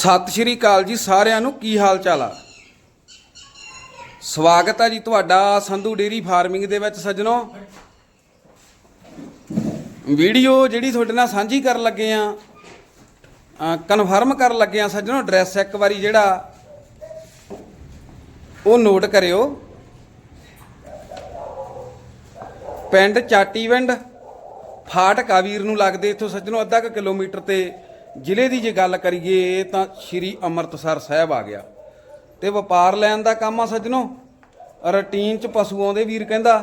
ਸਤਿ ਸ਼੍ਰੀ ਅਕਾਲ ਜੀ ਸਾਰਿਆਂ ਨੂੰ, ਕੀ ਹਾਲ ਚਾਲ ਆ? ਸਵਾਗਤ ਆ ਜੀ ਤੁਹਾਡਾ ਸੰਧੂ ਡੇਰੀ ਫਾਰਮਿੰਗ ਦੇ ਵਿੱਚ ਸੱਜਣੋ। ਵੀਡੀਓ ਜਿਹੜੀ ਤੁਹਾਡੇ ਨਾਲ ਸਾਂਝੀ ਕਰਨ ਲੱਗੇ ਆ ਕਨਫਰਮ ਕਰਨ ਲੱਗੇ ਆ ਸੱਜਣੋ ਐਡਰੈਸ ਇੱਕ ਵਾਰੀ ਜਿਹੜਾ, ਉਹ ਨੋਟ ਕਰਿਓ। ਪਿੰਡ ਚਾਟੀਵਿੰਡ, ਫਾਟਕ ਆ ਨੂੰ ਲੱਗਦੇ ਇੱਥੋਂ ਸੱਜਣੋ, ਅੱਧਾ ਕੁ ਕਿਲੋਮੀਟਰ ਤੇ ਜ਼ਿਲ੍ਹੇ ਦੀ ਜੇ ਗੱਲ ਕਰੀਏ ਤਾਂ ਸ਼੍ਰੀ ਅੰਮ੍ਰਿਤਸਰ ਸਾਹਿਬ ਆ ਗਿਆ। ਤੇ ਵਪਾਰ ਲੈਣ ਦਾ ਕੰਮ ਆ ਸੱਜਣੋ। ਰੂਟੀਨ ਚ ਪਸ਼ੂ ਆਉਂਦੇ ਵੀਰ ਕਹਿੰਦਾ,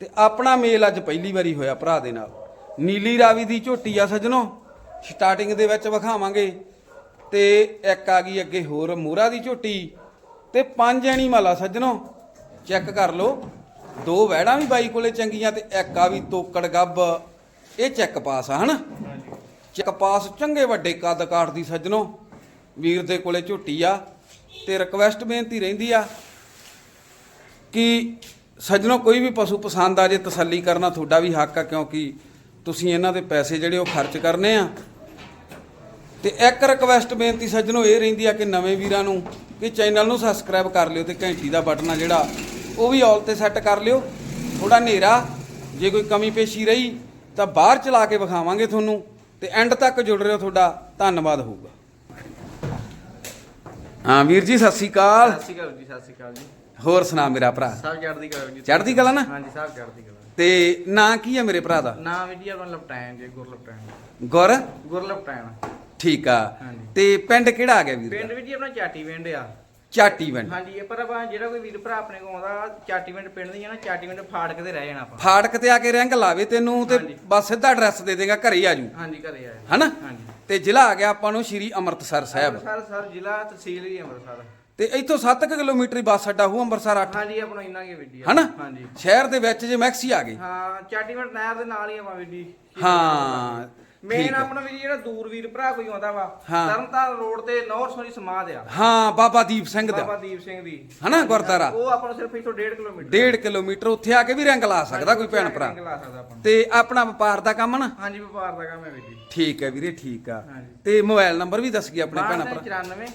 ਤੇ ਆਪਣਾ ਮੇਲ ਅੱਜ ਪਹਿਲੀ ਵਾਰੀ ਹੋਇਆ ਭਰਾ ਦੇ ਨਾਲ। ਨੀਲੀ ਰਾਵੀ ਦੀ ਝੋਟੀ ਆ ਸੱਜਣੋ। ਸਟਾਰਟਿੰਗ ਦੇ ਵਿੱਚ ਵਿਖਾਵਾਂਗੇ। ਤੇ ਇੱਕ ਆ ਗਈ ਅੱਗੇ ਹੋਰ, ਮੋਹਰਾ ਦੀ ਝੋਟੀ। ਤੇ ਪੰਜ ਐਨੀਮਲ ਆ ਸੱਜਣੋ। ਚੈੱਕ ਕਰ ਲਓ। ਦੋ ਵਹਿੜਾਂ ਵੀ ਬਾਈ ਕੋਲੇ ਚੰਗੀਆਂ ਤੇ ਇੱਕ ਆ ਵੀ ਤੋਕੜ ਗੱਬ। ਇਹ ਚੈੱਕ ਪਾਸ ਆ, ਹਨਾ? ਕਪਾਸ ਚੰਗੇ ਵੱਡੇ ਕੱਦ ਕਾਠ ਦੀ ਸੱਜਣੋ। ਵੀਰ ਦੇ ਕੋਲੇ ਝੋਟੀ ਆ ਤੇ ਰਿਕਵੈਸਟ ਬੇਨਤੀ ਰਹਿੰਦੀ ਆ ਕਿ ਸੱਜਣੋ, ਕੋਈ ਵੀ ਪਸ਼ੂ ਪਸੰਦ ਆ ਜੇ ਤਸੱਲੀ ਕਰਨਾ ਤੁਹਾਡਾ ਵੀ ਹੱਕ ਆ, ਕਿਉਂਕਿ ਤੁਸੀਂ ਇਹਨਾਂ ਦੇ ਪੈਸੇ ਜਿਹੜੇ ਉਹ ਖਰਚ ਕਰਨੇ ਆ। ਤੇ ਇੱਕ ਰਿਕਵੈਸਟ ਬੇਨਤੀ ਸੱਜਣੋ, ਇਹ ਰਹਿੰਦੀ ਆ ਕਿ ਨਵੇਂ ਵੀਰਾਂ ਨੂੰ ਕਿ ਚੈਨਲ ਨੂੰ ਸਬਸਕ੍ਰਾਈਬ ਕਰ ਲਿਓ ਤੇ ਘੰਟੀ ਦਾ ਬਟਨ ਆ ਜਿਹੜਾ, ਉਹ ਵੀ ਆਲ ਤੇ ਸੈੱਟ ਕਰ ਲਿਓ। ਥੋੜਾ ਹਨੇਰਾ, ਜੇ ਕੋਈ ਕਮੀ ਪੇਸ਼ੀ ਰਹੀ ਤਾਂ ਬਾਹਰ ਚਲਾ ਕੇ ਵਿਖਾਵਾਂਗੇ ਤੁਹਾਨੂੰ। ਤੇ ਐਂਡ ਤੱਕ ਜੁੜ ਰਹੋ ਤੁਹਾਡਾ ਧੰਨਵਾਦ ਹੋਊਗਾ। ਹਾਂ ਵੀਰ ਜੀ ਸਤਿ ਸ਼੍ਰੀ ਅਕਾਲ। ਸਤਿ ਸ਼੍ਰੀ ਅਕਾਲ ਜੀ ਸਤਿ ਸ਼੍ਰੀ ਅਕਾਲ ਜੀ। ਹੋਰ ਸੁਣਾ ਮੇਰਾ ਭਰਾ। ਸਭ ਚੜ੍ਹਦੀ ਕਲਾ ਜੀ। ਚੜ੍ਹਦੀ ਕਲਾ ਨਾ? ਹਾਂਜੀ ਸਭ ਚੜ੍ਹਦੀ ਕਲਾ। ਤੇ ਨਾਂ ਕੀ ਹੈ ਮੇਰੇ ਭਰਾ ਦਾ? ਨਾਮ ਵੀ ਜੀ ਆਪਣਾ ਲਪਟਾਇਨ ਜੀ ਗੁਰਲਪਟਾਇਨ ਗੁਰ? ਗੁਰਲਪਟਾਇਨ ਠੀਕ ਆ। ਹਾਂਜੀ। ਤੇ ਪਿੰਡ ਕਿਹੜਾ ਆ ਗਿਆ ਵੀਰ ਪਿੰਡ? ਵੀ ਜੀ ਆਪਣਾ ਚਾਟੀ ਪਿੰਡ ਆ। ਚਾਟੀ ਪਿੰਡ ਹਾਂਜੀ ਇਹ ਪਰ ਆਪਾਂ ਜਿਹੜਾ ਕੋਈ ਵੀਰ ਭਰਾ ਆਪਣੇ ਕੋਲ ਆਉਂਦਾ ਚਾਟੀ ਪਿੰਡ ਪਿੰਡ ਦੀ ਆ ਨਾ ਚਾਟੀ ਪਿੰਡ ਫਾੜਕ ਤੇ ਰਹਿ ਜਾਣਾ ਆਪਾਂ। ਫਾਟਕ ਤੇ ਆ ਕੇ ਰੰਗ ਲਾਵੇ ਤੈਨੂੰ ਤੇ ਹਾਂਜੀ। ਬਸ ਸਿੱਧਾ ਐਡਰੈਸ ਦੇ ਦੇਗਾ ਘਰੇ ਹੀ ਆਜੂ ਹਾਂਜੀ ਘਰੇ ਆਏ ਹਨਾ? ਹਾਂਜੀ। ਤੇ ਜ਼ਿਲ੍ਹਾ ਆ ਗਿਆ ਆਪਾਂ ਨੂੰ ਸ਼੍ਰੀ ਅੰਮ੍ਰਿਤਸਰ ਸਾਹਿਬ। ਅੰਮ੍ਰਿਤਸਰ ਸਰ ਜ਼ਿਲ੍ਹਾ ਤਹਿਸੀਲ ਹੀ ਅੰਮ੍ਰਿਤਸਰ। ਤੇ ਇੱਥੋਂ 7 ਕਿਲੋਮੀਟਰ ਹੀ ਬੱਸ ਅੱਡਾ ਹੋਊ ਅੰਮ੍ਰਿਤਸਰ 8 ਹਾਂਜੀ ਆਪਣਾ ਇੰਨਾ ਕੀ ਵੀਡੀ ਹਨਾ? ਹਾਂਜੀ। ਸ਼ਹਿਰ ਦੇ ਵਿੱਚ ਜੇ ਮੈਕਸੀ ਆ ਗਏ। ਹਾਂ ਚਾਟੀ ਪਿੰਡ ਨਹਿਰ ਦੇ ਨਾਲ ਹੀ ਆਪਾਂ ਵੀਡੀ ਹਾਂ ਮੇਨ। ਆਪਣਾ ਵੀ ਜਿਹੜਾ ਦੂਰ ਵੀਰ ਭਰਾ ਕੋਈ ਆਉਂਦਾ ਵਾ। ਤਰਨਤਾਰਨ ਰੋਡ ਤੇ ਨੌਰ ਸੋਰੀ ਸਮਾਧ ਆ। ਹਾਂ ਬਾਬਾ ਦੀਪ ਸਿੰਘ ਬਾਬਾ ਦਾ ਦੀਪ ਸਿੰਘ ਦੀ। ਹਨਾ ਗੁਰਦੁਆਰਾ? ਉਹ ਆਪਾਂ ਨੂੰ ਸਿਰਫ ਇੱਥੋਂ 1.5 ਕਿਲੋਮੀਟਰ। 1.5 ਕਿਲੋਮੀਟਰ ਉੱਥੇ ਆ ਕੇ ਵੀ ਰੰਗ ਲਾ ਸਕਦਾ ਕੋਈ ਭੈਣ ਭਰਾ। ਲਾ ਸਕਦਾ ਆਪਾਂ ਨੂੰ। ਤੇ ਆਪਣਾ ਵਪਾਰ ਦਾ ਕੰਮ ਨਾ? ਹਾਂਜੀ ਵਪਾਰ ਦਾ ਕੰਮ ਹੈ ਵੀਰ ਜੀ। ਠੀਕ ਹੈ ਵੀਰੇ ਠੀਕ ਆ। ਤੇ ਮੋਬਾਈਲ ਨੰਬਰ ਵੀ ਦੱਸ ਗਏ ਆਪਣੇ ਭੈਣਾਂ ਭਰਾ। 94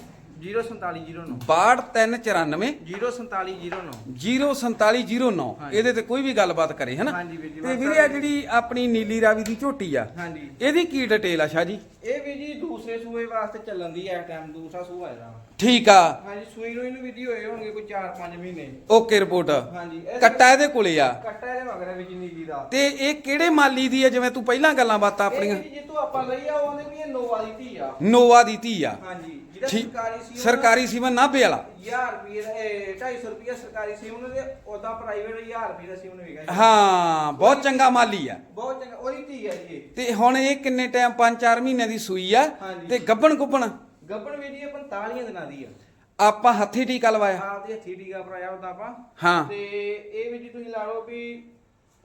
04709 62394 04709 04709 ਹਾਂਜੀ। ਇਹਦੇ ਤੇ ਕੋਈ ਵੀ ਗੱਲਬਾਤ ਕਰੇ ਹਨਾ? ਹਾਂਜੀ ਵੀਰ ਜੀ, ਤੇ ਬਸ ਵੀਰੇ ਆ ਜਿਹੜੀ ਆਪਣੀ ਨੀਲੀ ਰਾਵੀ ਦੀ ਝੋਟੀ ਆ ਹਾਂਜੀ। ਇਹਦੀ ਕੀ ਡਿਟੇਲ ਆ ਸ਼ਾਹ ਜੀ? ਇਹ ਵੀ ਜੀ ਦੂਸਰੇ ਸੂਏ ਵਾਸਤੇ ਚੱਲਣ ਦੀ ਹੈ ਟਾਈਮ ਦੂਸਰਾ ਸੂਆ ਹੈ ਇਹਦਾ। ਠੀਕ ਆ। ਹਾਂਜੀ ਸੂਈ ਨੂੰ ਇਹਨੂੰ ਵੀਡੀਓ ਹੋਏ ਹੋਣਗੇ ਕੋਈ 4-5 ਮਹੀਨੇ। Okay report. ਹਾਂਜੀ ਕੱਟਾ ਇਹਦੇ ਕੋਲੇ ਆ। ਕੱਟਾ ਇਹਦੇ ਮਗਰ ਹੈ ਵਿੱਚ ਨੀਲੀ ਦਾ। ਤੇ ਇਹ ਕਿਹੜੇ ਮਾਲੀ ਦੀ ਆ ਜਿਵੇਂ ਤੂੰ ਪਹਿਲਾਂ ਗੱਲਾਂ ਬਾਤਾਂ ਆਪਣੀਆਂ? ਇਹ ਜੀ ਜਿੱਤੋਂ ਆਪਾਂ ਲਈ ਆ ਉਹਨੇ ਵੀ ਇਹ ਨੋਵਾ ਦੀ ਧੀ ਆ। ਨੋਵਾ ਦੀ ਧੀ ਆ। ਹਾਂਜੀ। ਜਿਹੜਾ ਠੀਕ ਸਰਕਾਰੀ ਸੀ ਸਰਕਾਰੀ ਸੀਮਨ ਨਾਭੇ ਵਾਲਾ। 1000 ਰੁਪਏ ਦਾ ਇਹ 250 ਰੁਪਏ ਸਰਕਾਰੀ ਸਿਮ ਦੇ ਉਦਾਂ ਪ੍ਰਾਈਵੇਟ 1000 ਰੁਪਏ ਦਾ ਸਿਮ ਵਿਕਾ ਜੀ। ਹਾਂ ਬਹੁਤ ਚੰਗਾ ਮਾਲੀ ਆ। ਬਹੁਤ ਚੰਗਾ ਉਹਦੀ ਧੀ ਹੈ ਜੀ। ਤੇ ਹੁਣ ਇਹ ਕਿੰਨੇ ਟਾਈਮ 5-4 ਮਹੀਨਿਆਂ ਦੀ ਸੂਈ ਆ। ਤੇ ਗੱਬਣ ਗੁੱਬਣ? ਗੱਬਣ ਵੀ ਜੀ ਇਹ 45 ਦਿਨਾਂ ਦੀ ਆ। ਆਪਾਂ ਹੱਥੀ ਟੀਕਾ ਲਵਾਇਆ। ਆਪਦੇ ਹੱਥੀ ਟੀਕਾ ਭਰਾਇਆ ਉਹਦਾ ਆਪਾਂ। ਹਾਂ। ਤੇ ਇਹ ਵੀ ਜੀ ਤੁਸੀਂ ਲਾ ਲਓ ਵੀ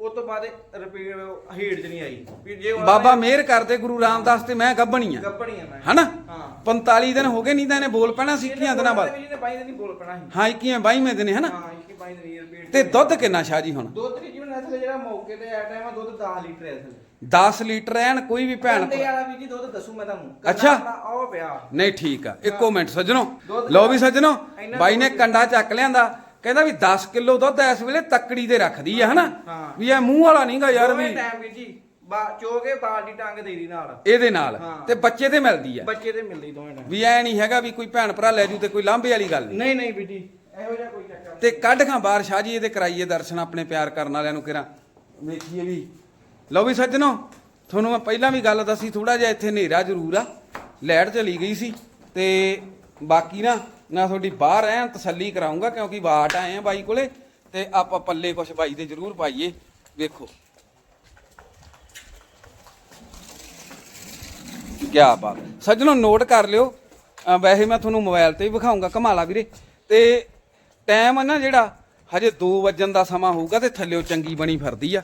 ਉਹ ਤੋਂ ਬਾਅਦ ਰਿਪੀਟ ਹੇਡ ਚ ਨਹੀਂ ਆਈ। ਵੀ ਜੇ ਉਹਨਾਂ ਬਾਬਾ ਮਿਹਰ ਕਰਦੇ ਗੁਰੂ ਰਾਮਦਾਸ ਤੇ ਮੈਂ ਗੱਬਣੀ ਆ। ਗੱਬਣੀ ਆ ਮੈਂ। ਹਨਾ? ਹਾਂ। 45 ਦਿਨ ਹੋ ਗਏ ਨਹੀਂ ਤਾਂ ਇਹਨੇ ਬੋਲ ਪੈਣਾ ਸੀ 21 ਦਿਨਾਂ ਬਾਅਦ। ਜੀ ਨੇ ਬਾਈ ਦਿਨ ਹੀ ਬੋਲ ਪੈਣਾ ਸੀ। ਹਾਂ 21 22 ਦਿਨ ਹਨਾ? ਹਾਂ 21 ਬਾਈ ਦਿਨ ਰਿਪੀਟ ਤੇ ਦੁੱਧ ਕਿੰਨਾ ਸ਼ਾਹ ਜੀ ਹੁਣ? ਦੁੱਧ ਵੀ ਜਿਵੇਂ ਅਸਲ ਜਿਹੜਾ ਮੌਕੇ ਤੇ ਆ ਟਾਈਮ ਆ ਦੁੱਧ 10 ਲੀਟਰ ਹੈ ਅਸਲ। 10 ਲੀਟਰ ਐਨ ਕੋਈ ਵੀ ਭੈਣ ਕੰਡੇ ਭਰਾ- ਵਾਲਾ ਵੀ ਜੀ ਦੁੱਧ ਦੱਸੂ ਮੈਂ ਤੁਹਾਨੂੰ। ਅੱਛਾ। ਆਓ ਪਿਆ। ਨਹੀਂ ਠੀਕ ਆ। ਇੱਕੋ ਮਿੰਟ ਸੱਜਣੋ। ਲਓ ਵੀ ਸੱਜਣੋ ਬਾਈ ਨੇ ਕੰਡਾ ਚੱਕ ਲਿਆਂਦਾ। ਕਹਿੰਦਾ ਵੀ 10 ਕਿਲੋ ਦੁੱਧ ਇਸ ਵੇਲੇ ਤੱਕੜੀ ਤੇ ਰੱਖਦੀ ਆ ਹਨਾ? ਹਾਂ। ਵੀ ਇਹ ਮੂੰਹ ਵਾਲਾ ਨਹੀਂਗਾ ਯਾਰ ਵੀ। ਟਾਈਮ ਵੀ ਜੀ ਬਾ ਚੋਗੇ ਬਾਲਟੀ ਟੰਗ ਦੇ ਦੀ ਨਾਲ। ਇਹਦੇ ਨਾਲ। ਹਾਂ। ਤੇ ਬੱਚੇ ਤੇ ਮਿਲਦੀ ਆ। ਬੱਚੇ ਤੇ ਮਿਲਦੀ ਦੋਵੇਂ ਟਾਈਮ ਵੀ ਐ ਨਹੀਂ ਹੈਗਾ ਵੀ ਕੋਈ ਭੈਣ ਭਰਾ ਲੈ ਜੂ ਤੇ ਕੋਈ ਲਾਂਭੇ ਵਾਲੀ ਗੱਲ ਨਹੀਂ ਨਹੀਂ ਨਹੀਂ ਬੀਜੀ ਇਹੋ ਜਿਹਾ ਕੋਈ ਚੱਕਰ ਨਹੀਂ। ਤੇ ਕੱਢ ਖਾਂ ਬਾਹਰ ਸ਼ਾਹ ਜੀ ਇਹਦੇ ਕਰਾਈਏ ਦਰਸ਼ਨ ਆਪਣੇ ਪਿਆਰ ਕਰਨ ਵਾਲਿਆਂ ਨੂੰ ਕਿਰਾਂ ਵੇਖੀਏ ਵੀ। ਲਓ ਵੀ ਸੱਜਣੋ ਤੁਹਾਨੂੰ ਮੈਂ ਪਹਿਲਾਂ ਵੀ ਗੱਲ ਦੱਸੀ ਥੋੜਾ ਜਿਹਾ ਇੱਥੇ ਹਨੇਰਾ ਜ਼ਰੂਰ ਆ। ਲਾਈਟ ਚਲੀ ਗਈ ਸੀ ਤੇ ਬਾਕੀ ਨਾ ਨਾ ਤੁਹਾਡੀ ਬਾਹਰ ਐਨ ਤਸੱਲੀ ਕਰਾਉਂਗਾ ਕਿਉਂਕਿ ਬਾਟ ਆਏ ਆ ਬਾਈ ਕੋਲੇ ਤੇ ਆਪਾਂ ਪੱਲੇ ਕੁਛ ਬਾਈ ਦੇ ਜ਼ਰੂਰ ਪਾਈਏ, ਵੇਖੋ। ਕਿਆ ਬਾਤ। ਸੱਜਣੋ ਨੋਟ ਕਰ ਲਿਓ। ਵੈਸੇ ਮੈਂ ਤੁਹਾਨੂੰ ਮੋਬਾਈਲ ਤੇ ਵੀ ਵਿਖਾਉਂਗਾ ਕਮਾਲਾ ਵੀਰੇ। ਤੇ ਟਾਈਮ ਆ ਨਾ ਜਿਹੜਾ, ਹਜੇ 2 ਵਜਣ ਦਾ ਸਮਾਂ ਹੋਊਗਾ ਤੇ ਥੱਲਿਓ ਚੰਗੀ ਬਣੀ ਫਿਰਦੀ ਆ।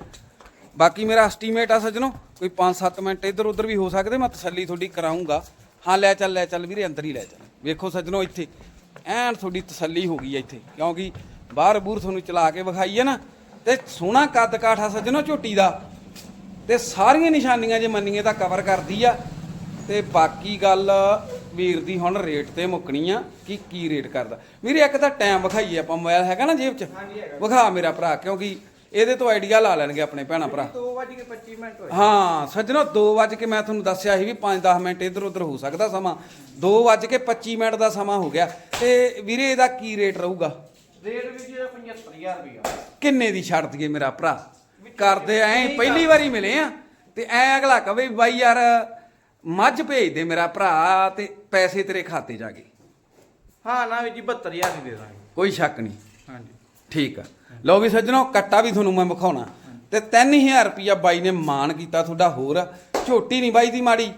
ਬਾਕੀ ਮੇਰਾ ਐਸਟੀਮੇਟ ਆ ਸੱਜਣੋ, ਕੋਈ 5-7 ਮਿੰਟ ਇੱਧਰ ਉੱਧਰ ਵੀ ਹੋ ਸਕਦੇ, ਮੈਂ ਤਸੱਲੀ ਤੁਹਾਡੀ ਕਰਾਉਂਗਾ। ਹਾਂ, ਲੈ ਚੱਲ ਲੈ ਚੱਲ ਵੀਰੇ, ਅੰਦਰ ਹੀ ਲੈ ਚੱਲ। ਵੇਖੋ ਸੱਜਣੋ ਇੱਥੇ। ਐਨ ਤੁਹਾਡੀ ਤਸੱਲੀ ਹੋ ਗਈ ਇੱਥੇ ਕਿਉਂਕਿ ਬਾਹਰ ਬੂਰ ਤੁਹਾਨੂੰ ਚਲਾ ਕੇ ਵਿਖਾਈ ਹੈ ਨਾ ਤੇ ਸੋਹਣਾ ਕੱਦ ਕਾਠਾ ਸੱਜਣੋ ਝੋਟੀ ਦਾ ਤੇ ਸਾਰੀਆਂ ਨਿਸ਼ਾਨੀਆਂ ਜੇ ਮੰਨੀਏ ਤਾਂ ਕਵਰ ਕਰਦੀ ਆ ਤੇ ਬਾਕੀ ਗੱਲ ਵੀਰ ਦੀ ਹੁਣ ਰੇਟ ਤੇ ਮੁੱਕਣੀ ਆ ਕਿ ਕੀ ਰੇਟ ਕਰਦਾ। ਵੀਰੇ ਇੱਕ ਤਾਂ ਟਾਈਮ ਵਿਖਾਈਏ ਆਪਾਂ ਮੋਬਾਈਲ ਹੈਗਾ ਨਾ ਜੇਬ 'ਚ? ਵਿਖਾ ਮੇਰਾ ਭਰਾ ਕਿਉਂਕਿ ਇਹਦੇ ਤੋਂ ਆਈਡੀਆ ਲਾ ਲੈਣਗੇ ਆਪਣੇ ਭੈਣਾ ਭਰਾ। 2:25 ਮਿੰਟ ਹੋਏ। ਹਾਂ ਸੱਜਣੋ 2 ਵਜੇ ਕੇ ਮੈਂ ਤੁਹਾਨੂੰ ਦੱਸਿਆ ਸੀ ਵੀ 5-10 ਮਿੰਟ ਇੱਧਰ ਉੱਧਰ ਹੋ ਸਕਦਾ ਸਮਾਂ। 2 ਵਜੇ ਕੇ 25 ਮਿੰਟ ਦਾ ਸਮਾਂ ਹੋ ਗਿਆ। ਤੇ ਵੀਰੇ ਇਹਦਾ ਕੀ ਰੇਟ ਰਹੂਗਾ? ਰੇਟ ਵੀ ਜੀ 75000 ਰੁਪਇਆ ਕਿੰਨੇ ਦੀ ਛੱਡ ਦਈਏ ਮੇਰਾ ਭਰਾ? ਕਰਦੇ ਐ ਪਹਿਲੀ ਵਾਰੀ ਮਿਲੇ ਆ। ਤੇ ਐ ਅਗਲਾ ਕਵੇ ਬਾਈ ਯਾਰ ਮੱਝ ਭੇਜ ਦੇ ਮੇਰਾ ਭਰਾ ਤੇ ਪੈਸੇ ਤੇਰੇ ਖਾਤੇ ਜਾ ਗਏ। ਹਾਂ ਨਾ ਵੀ ਜੀ 72000 ਦੀ ਦੇ ਦਾਂਗੇ। ਕੋਈ ਸ਼ੱਕ ਨਹੀਂ। ਹਾਂਜੀ। ਠੀਕ ਆ। ਲਓ ਵੀ ਸੱਜਣੋ ਕੱਟਾ ਵੀ ਤੁਹਾਨੂੰ ਮੈਂ ਵਿਖਾਉਣਾ। ਤੇ 3000 ਰੁਪਿਆ ਬਾਈ ਨੇ ਮਾਨ ਕੀਤਾ ਤੁਹਾਡਾ ਹੋਰ। ਆ। ਝੋਟੀ ਨਹੀਂ ਬਾਈ ਦੀ ਮਾੜੀ।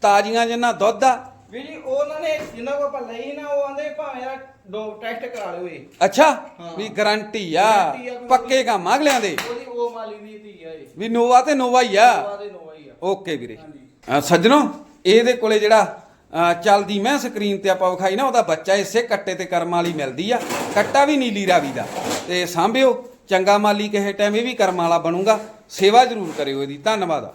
ਤਾਜ਼ੀਆਂ ਜਿੰਨਾ ਦੁੱਧ ਆ। ਵੀ ਜੀ ਉਹਨਾਂ ਨੇ ਜਿੰਨਾ ਕੋ ਆਪਾਂ ਲਈ ਨਾ ਉਹ ਆਂਦੇ ਭਾਵੇਂ ਯਾਰ ਡੋਪ ਟੈਸਟ ਕਰਾ ਲਿਓ ਇਹ। ਅੱਛਾ। ਵੀ ਗਾਰੰਟੀ ਆ। ਆ ਪੱਕੇ ਕੰਮ ਆ ਅਗਲਿਆਂ ਦੇ। ਉਹਦੀ ਉਹ ਮਾਲੀ ਦੀ ਧੀ ਆ ਇਹ। ਵੀ ਨੋਵਾ ਤੇ ਨੋਵਾ ਹੀ ਆ। ਨੋਵਾ ਹੀ ਆ। ਓਕੇ ਵੀਰੇ। ਅ, ਸੱਜਣੋ ਇਹਦੇ ਕੋਲੇ ਜਿਹੜਾ ਅ, ਚੱਲਦੀ ਮੈਂ ਸਕਰੀਨ ਤੇ ਆਪਾਂ ਵਿਖਾਈ ਨਾ ਉਹਦਾ ਬੱਚਾ ਇਸੇ ਕੱਟੇ ਤੇ ਕਰਮ ਵਾਲੀ ਮਿਲਦੀ ਆ। ਕੱਟਾ ਵੀ ਨੀਲੀ ਰਾਵੀ ਦਾ। ਤੇ ਸਾਂਭਿਓ। ਚੰਗਾ ਮਾਲੀ ਕਿਸੇ ਟਾਈਮ ਇਹ ਵੀ ਕਰਮ ਵਾਲਾ ਬਣੂਗਾ। ਸੇਵਾ ਜ਼ਰੂਰ ਕਰਿਓ ਇਹਦੀ। ਧੰਨਵਾਦ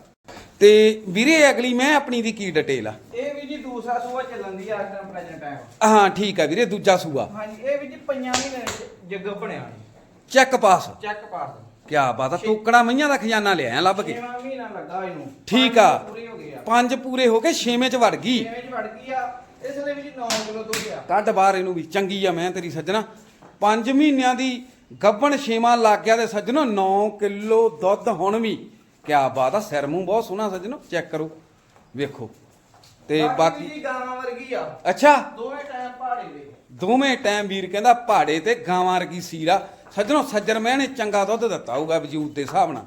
ਤੇ ਵੀਰੇ ਅਗਲੀ ਮੈਂ ਆਪਣੀ ਦੀ ਕੀ ਡਿਟੇਲ ਆ? ਇਹ ਵੀ ਜੀ ਦੂਸਰਾ ਸੂਆ ਚੱਲਣ ਦੀ ਆ ਇਸ ਟਾਈਮ ਪ੍ਰੈਜ਼ੈਂਟ ਟਾਈਮ ਹਾਂ ਠੀਕ ਆ ਵੀਰੇ ਦੂਜਾ ਸੂਆ। ਹਾਂਜੀ ਇਹ ਵੀ ਜੀ ਪੰਜਾਂ ਮਹੀਨੇ ਜੱਗ ਬਣਿਆ। ਚੈੱਕ ਪਾਸ ਚੈੱਕ ਪਾਸ ਕਿਆ ਬਾਤ ਆ ਟੋਕੜਾ ਮਈਆਂ ਦਾ ਖਜ਼ਾਨਾ ਲਿਆ ਲੱਭ ਕੇ। ਛੇਵਾਂ ਮਹੀਨਾ ਲੱਗਾ ਇਹਨੂੰ। ਠੀਕ ਪੰਜ ਆ। ਗਏ ਪੰਜ ਪੂਰੇ ਹੋ ਕੇ ਛੇਵੇਂ ਚ ਵੜ ਗਈ। ਛੇਵੇਂ ਚ ਵੜ ਗਈ ਆ। ਇਸ ਲਈ ਵੀ ਜੀ 9 ਕਿਲੋ ਦੁੱਧ ਆ। ਕੱਢ ਬਾਹਰ ਇਹਨੂੰ ਵੀ। ਚੰਗੀ ਆ ਮੈਂ ਤੇਰੀ ਸੱਜਣਾ। 5 ਮਹੀਨਿਆਂ ਦੀ ਗੱਬਣ ਛੇਵਾਂ ਲੱਗ ਗਿਆ ਤੇ ਸੱਜਣੋ 9 ਕਿਲੋ ਦੁੱਧ ਹੁਣ ਵੀ। ਕਿਆ ਬਾਤ ਆ ਸਿਰ ਮੂੰਹ ਬਹੁਤ ਸੋਹਣਾ ਸੱਜਣੋ ਚੈੱਕ ਕਰੋ। ਵੇਖੋ। ਤੇ ਬਾਕੀ ਜੀ ਗਾਵਾਂ ਵਰਗੀ ਆ। ਅੱਛਾ। ਦੋਵੇਂ ਟਾਈਮ ਪਹਾੜੇ ਦੇ। ਦੋਵੇਂ ਟਾਈਮ ਵੀਰ ਕਹਿੰਦਾ ਪਹਾੜੇ ਤੇ ਗਾਵਾਂ ਵਰਗੀ ਸੀਰਾ। ਸੱਜਣੋ ਸੱਜਰ ਮੈਂ ਨੇ ਚੰਗਾ ਦੁੱਧ ਦਿੱਤਾ ਹੋਊਗਾ ਵਜੂਦ ਦੇ ਹਿਸਾਬ ਨਾਲ।